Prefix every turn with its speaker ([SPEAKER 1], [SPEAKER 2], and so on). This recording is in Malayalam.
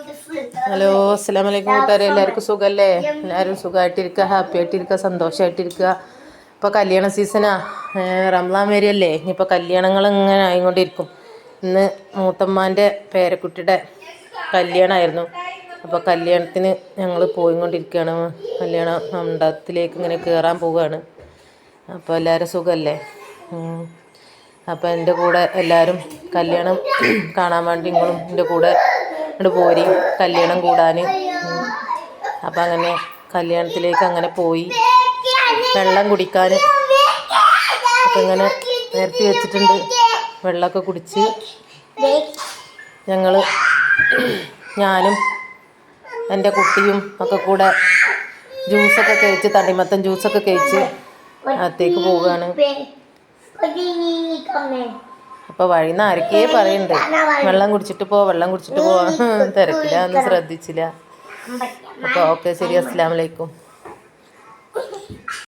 [SPEAKER 1] ഹലോ അസ്സാം വലൈക്കും കൂട്ടുകാരെ. എല്ലാവർക്കും സുഖമല്ലേ എല്ലാവരും സുഖമായിട്ടിരിക്കുക ഹാപ്പി ആയിട്ടിരിക്കുക സന്തോഷമായിട്ടിരിക്കുക ഇപ്പോൾ കല്യാണ സീസണാ റംലാൻ വരികയല്ലേ ഇനിയിപ്പോൾ കല്യാണങ്ങൾ ഇങ്ങനെ ആയിക്കൊണ്ടിരിക്കും. ഇന്ന് മൂത്തമ്മാന്റെ പേരക്കുട്ടിയുടെ കല്യാണമായിരുന്നു അപ്പോൾ കല്യാണത്തിന് ഞങ്ങൾ പോയിക്കൊണ്ടിരിക്കുകയാണ് കല്യാണ മണ്ഡപത്തിലേക്ക് ഇങ്ങനെ കയറാൻ പോവുകയാണ് അപ്പോൾ എല്ലാവരും സുഖമല്ലേ. അപ്പോൾ എന്റെ കൂടെ എല്ലാവരും കല്യാണം കാണാൻ വേണ്ടി നിങ്ങളും എന്റെ കൂടെ ഇങ്ങോട്ട് പോരി കല്യാണം കൂടാൻ അപ്പം അങ്ങനെ കല്യാണത്തിലേക്ക് അങ്ങനെ പോയി. വെള്ളം കുടിക്കാൻ അപ്പം ഇങ്ങനെ നിരത്തി വെച്ചിട്ടുണ്ട്. വെള്ളമൊക്കെ കുടിച്ച് ഞങ്ങൾ ഞാനും എന്റെ കുട്ടിയും ഒക്കെ കൂടെ ജ്യൂസൊക്കെ കഴിച്ച് തണ്ണിമത്തൻ ജ്യൂസൊക്കെ കഴിച്ച് അകത്തേക്ക് പോവുകയാണ്. അപ്പൊ വഴി ആരൊക്കെ പറയണ്ട്? വെള്ളം കുടിച്ചിട്ട് പോ വെള്ളം കുടിച്ചിട്ട് പോ. തിരക്കില്ല ഒന്നും ശ്രദ്ധിച്ചില്ല അപ്പൊ ഓക്കെ ശരി. അസ്സലാമു അലൈക്കും.